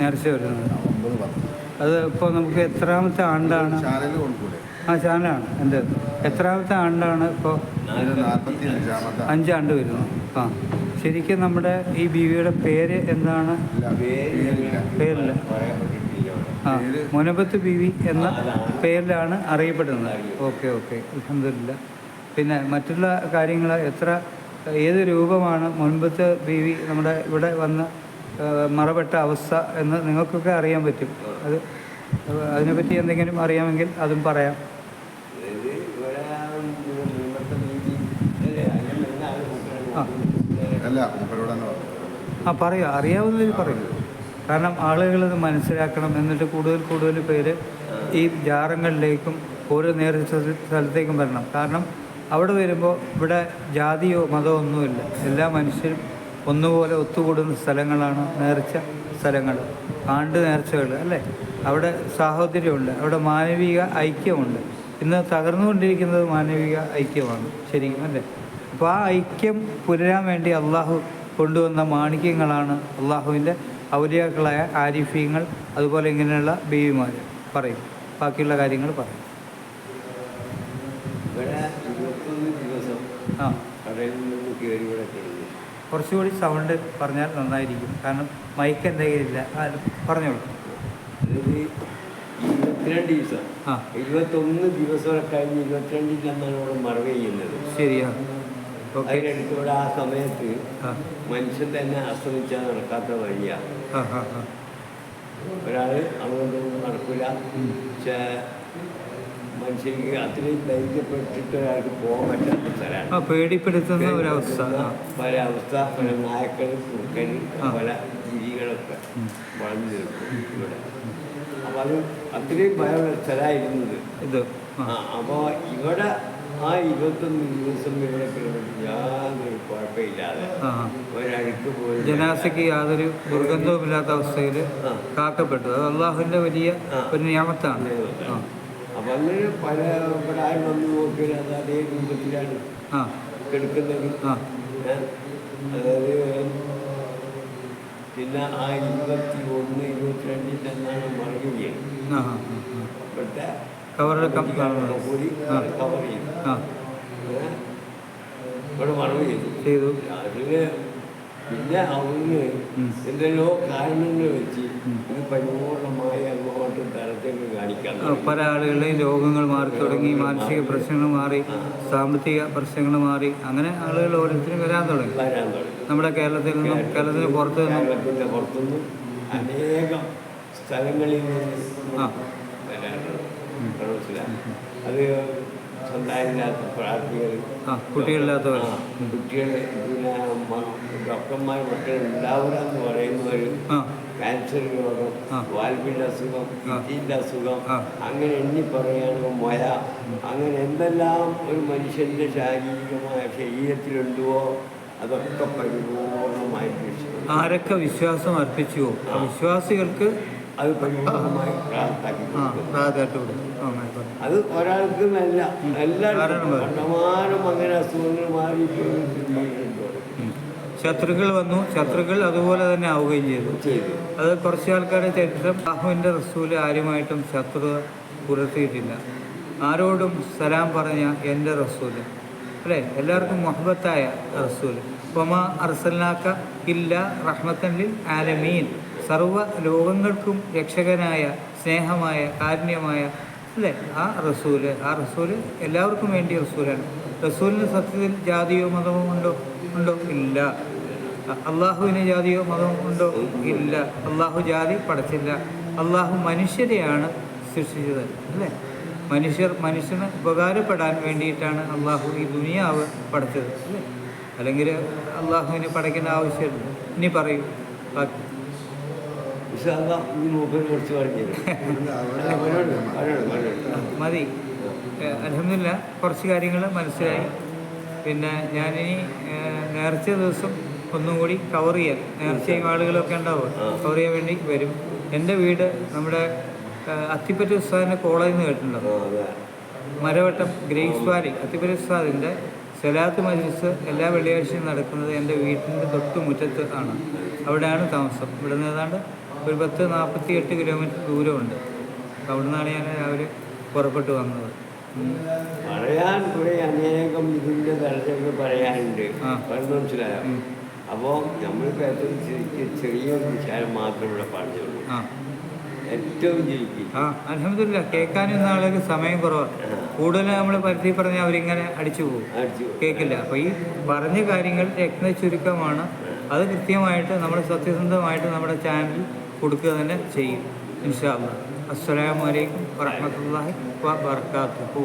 നേർച്ച വരുന്നത് ഒമ്പത് പത്ത്. അത് ഇപ്പോൾ നമുക്ക് എത്രാമത്തെ ആണ്ടാണ്? ചാനൽ ആ ചാനലാണ്. എന്റെ എത്രാമത്തെ ആണ്ടാണ് ഇപ്പോൾ അഞ്ചാണ്ട് വരുന്നു. ആ ശരിക്കും നമ്മുടെ ഈ ബീവിയുടെ പേര് എന്താണ്? പേരില്ല. ആ? മുനബത്ത് ബീവി എന്ന പേരിലാണ് അറിയപ്പെടുന്നത്. Okay okay. അലഹമില്ല പിന്നെ മറ്റുള്ള കാര്യങ്ങൾ എത്ര ഏത് രൂപമാണ് മുൻപത്തെ ബീവി നമ്മുടെ ഇവിടെ വന്ന് മറപ്പെട്ട അവസ്ഥ എന്ന് നിങ്ങൾക്കൊക്കെ അറിയാൻ പറ്റും. അത് അതിനെപ്പറ്റി എന്തെങ്കിലും അറിയാമെങ്കിൽ അതും പറയാം. ആ. പറയൂ. അറിയാവുന്നതിൽ പറയൂ. കാരണം ആളുകൾ ഇത് മനസ്സിലാക്കണം എന്നിട്ട് കൂടുതൽ കൂടുതൽ പേര് ഈ ജാറങ്ങളിലേക്കും ഓരോ നേരെ സ്ഥലത്തേക്കും വരണം. കാരണം അവിടെ വരുമ്പോൾ ഇവിടെ ജാതിയോ മതമോ ഒന്നുമില്ല. എല്ലാ മനുഷ്യരും ഒന്നുപോലെ ഒത്തുകൂടുന്ന സ്ഥലങ്ങളാണ് നേർച്ച സ്ഥലങ്ങൾ ആണ്ട് നേർച്ചകൾ അല്ലേ? അവിടെ സാഹോദര്യമുണ്ട് അവിടെ മാനവിക ഐക്യമുണ്ട്. ഇന്ന് തകർന്നുകൊണ്ടിരിക്കുന്നത് മാനവിക ഐക്യമാണ് ശരിക്കും അല്ലേ? അപ്പോൾ ആ ഐക്യം പുലരാൻ വേണ്ടി അള്ളാഹു കൊണ്ടുവന്ന മാണിക്യങ്ങളാണ് അള്ളാഹുവിന്റെ ഔലിയാക്കളായ ആരിഫീങ്ങൾ അതുപോലെ ഇങ്ങനെയുള്ള ബീവിമാർ പറയും. ബാക്കിയുള്ള കാര്യങ്ങൾ പറയും. ഇവിടെ ദിവസം ആ. കടയിൽ നിന്ന് കയറി ഇവിടെ കുറച്ചുകൂടി സൗണ്ട് പറഞ്ഞാൽ നന്നായിരിക്കും. കാരണം മൈക്ക് എന്തെങ്കിലും ഇല്ല പറഞ്ഞോളൂ. ഇരുപത്തിരണ്ട് ദിവസം. ആ. ഇരുപത്തൊന്ന് ദിവസം കഴിഞ്ഞ് ഇരുപത്തിരണ്ടിലെന്നാണ് അവിടെ മറവ് ചെയ്യുന്നത്. ശരിയാ ഇവിടെ ആ സമയത്ത് മനുഷ്യൻ തന്നെ അസ്തമിച്ചാൽ നടക്കാത്ത വഴിയാണ് ഒരാൾ അങ്ങോട്ടൊന്നും നടക്കില്ല പക്ഷേ മനുഷ്യർക്ക് അത്രയും ധൈര്യപ്പെട്ടിട്ട് ഒരാൾക്ക് പോകാൻ പറ്റാത്ത സ്ഥലമാണ്. പേടിപ്പെടുത്തുന്ന ഒരവസ്ഥ. പല അവസ്ഥ പല നായക്കൾ കുറുക്കൻ ആ. പല ജീവികളൊക്കെ. വളർന്നു നിൽക്കും ഇവിടെ. അപ്പം അത് അത്രയും ഭയമുള്ള സ്ഥലമായിരുന്നത്. ഇത് അപ്പോൾ ഇവിടെ ആ ഇരുപത്തൊന്ന് ദിവസം ഇവിടെ കിടന്നിട്ട് യാതൊരു കുഴപ്പമില്ലാതെ. ഒരഴുക്ക് പോയി ജനാസയ്ക്ക് യാതൊരു ദുർഗന്ധവുമില്ലാത്ത അവസ്ഥയിൽ കാക്കപ്പെട്ടത് കാക്കപ്പെട്ടു. അത് അള്ളാഹുവിന്റെ വലിയ ഒരു നിയമത്താണ്. ആ. അപ്പം അങ്ങനെ പല പ്രായം വന്ന് നോക്കിയാൽ അത് അതേ രൂപത്തിലാണ്? അതായത് പിന്നെ ആ. ഇരുപത്തി ഒന്ന് ഇരുപത്തിരണ്ടിൽ തന്നെയാണ് ആ, ആ. ഇവിടുത്തെ കൂടി കവർ ചെയ്തു? ഇവിടെ മറവ് ചെയ്തു. ചെയ്തു. അതിന് പിന്നെ അവിടുന്ന്. എന്തെല്ലോ കാരണങ്ങൾ വെച്ച്. ഇത് പരിപൂർണമായി അങ്ങോട്ട് തരത്തേക്ക് കാണിക്കാം പല ആളുകളുടെയും രോഗങ്ങൾ മാറി തുടങ്ങി മാനസിക പ്രശ്നങ്ങൾ മാറി സാമ്പത്തിക പ്രശ്നങ്ങൾ മാറി അങ്ങനെ ആളുകൾ ഓരോരുത്തരും വരാൻ തുടങ്ങി. വരാൻ തുടങ്ങി. നമ്മുടെ കേരളത്തിൽ നിന്നും കേരളത്തിന് പുറത്ത് നിന്നും. കേരളത്തിന്റെ പുറത്തുനിന്നും അനേകം സ്ഥലങ്ങളിൽ നിന്ന് ആ. വരാറുണ്ട് മനസ്സിലായി? അത് സ്വന്തമായില്ലാത്ത പ്രാർത്ഥികൾ കുട്ടികളില്ലാത്തവർ കുട്ടികൾ പിന്നെ ഡോക്ടർമാർ മക്കൾ ഉണ്ടാവില്ല എന്ന് പറയുന്ന ഒരു ആ. ക്യാൻസർ രോഗം. വാൽവിന്റെ അസുഖം. കിഡ്നിന്റെ അസുഖം അങ്ങനെ എണ്ണി പറയുകയാണെങ്കിൽ മൊയ അങ്ങനെ എന്തെല്ലാം ഒരു മനുഷ്യന്റെ ശാരീരികമായ ശരീരത്തിലുണ്ടോ അതൊക്കെ പരിപൂർണമായി. ആരൊക്കെ വിശ്വാസം അർപ്പിച്ചുവോ വിശ്വാസികൾക്ക് അത് പരിപൂർണമായി. അത് ഒരാൾക്കും അല്ല എല്ലാവർക്കും കണ്ടമാനം അങ്ങനെ അസുഖങ്ങൾ മാറി. ശത്രുക്കൾ വന്നു. ശത്രുക്കൾ അതുപോലെ തന്നെ ആവുകയും ചെയ്തു. അത് കുറച്ച് ആൾക്കാരുടെ ചരിത്രം. അഹുവിന്റെ റസൂൽ ആരുമായിട്ടും ശത്രുത പുലർത്തിയിട്ടില്ല. ആരോടും സലാം പറഞ്ഞ എന്റെ റസൂൽ. അല്ലേ? എല്ലാവർക്കും മൊഹബത്തായ റസൂൽ. ഒമ അർസൽനാക്ക ഇല്ല റഹ്മത്തല്ലിൽ ആലമീൻ. സർവ ലോകങ്ങൾക്കും രക്ഷകനായ സ്നേഹമായ കാരുണ്യമായ അല്ലേ? ആ റസൂൽ ആ റസൂൽ എല്ലാവർക്കും വേണ്ടി റസൂലാണ്. റസൂലിന് സത്യത്തിൽ ജാതിയോ മതമോ ഉണ്ടോ? ഉണ്ടോ? ഇല്ല. അള്ളാഹുവിന് ജാതിയോ മതമോ ഉണ്ടോ? ഇല്ല. അള്ളാഹു ജാതി പടച്ചില്ല. അള്ളാഹു മനുഷ്യരെയാണ് സൃഷ്ടിച്ചത് അല്ലേ? മനുഷ്യർ മനുഷ്യന് ഉപകാരപ്പെടാൻ വേണ്ടിയിട്ടാണ് അള്ളാഹു ഈ ദുനിയാവ് പടച്ചത് അല്ലേ? അല്ലെങ്കിൽ അള്ളാഹുവിനെ പടയ്ക്കേണ്ട ആവശ്യമില്ല. ഇനി പറയൂ. ഈ കുറിച്ച് മതി. അലഹമില്ല കുറച്ച് കാര്യങ്ങൾ മനസ്സിലായി. പിന്നെ ഞാനിനി നേർച്ച ദിവസം ഒന്നും കൂടി കവർ ചെയ്യാൻ നേർച്ചയും ആളുകളൊക്കെ ഉണ്ടാവും കവർ ചെയ്യാൻ വേണ്ടി വരും. എന്റെ വീട് നമ്മുടെ അത്തിപ്പറ്റ ഉസ്താദിന്റെ കോളേജിൽ നിന്ന് കേട്ടിട്ടുണ്ടോ? മരവട്ടം ഗ്രേസ് വാലി അത്തിപ്പറ്റ ഉസ്താദിന്റെ സലാത്ത് മജ്ലിസ് എല്ലാ വെള്ളിയാഴ്ചയും നടക്കുന്നത് എന്റെ വീട്ടിന്റെ തൊട്ട് മുറ്റത്ത് ആണ്. അവിടെയാണ് താമസം. ഇവിടെ നിന്ന് ഏതാണ്ട് ഒരു പത്ത് നാൽപ്പത്തി എട്ട് കിലോമീറ്റർ ദൂരമുണ്ട്. അപ്പോൾ അവിടെ നിന്നാണ് ഞാൻ രാവിലെ പുറപ്പെട്ടു വന്നത്. പറയാൻ കുറെ അനേകം ഇതിന്റെ തലത്തിൽ പറയാനുണ്ട്. മനസ്സിലായോ? അപ്പോൾ നമ്മൾക്ക് ഏറ്റവും ചെറിയ ചെറിയൊരു വിശാലം മാത്രമേ ഇവിടെ പറഞ്ഞുള്ളൂ. ഏറ്റവും ആ അലഹമില്ല കേൾക്കാനും ആളുകൾക്ക് സമയം കുറവാണ് കൂടുതൽ നമ്മൾ പരിധി പറഞ്ഞാൽ അവരിങ്ങനെ അടിച്ചു പോകും. കേൾക്കില്ല. അപ്പോൾ ഈ പറഞ്ഞ കാര്യങ്ങൾ രത്ന ചുരുക്കമാണ് അത് കൃത്യമായിട്ട് നമ്മൾ സത്യസന്ധമായിട്ട് നമ്മുടെ ചാനലിൽ കൊടുക്കുക തന്നെ ചെയ്യും. ഇൻഷാ അസ്സാം അസ്സലാമു അലൈക്കും വറഹ്മത്തുള്ളാഹി വ ബർക്കാത്തുഹു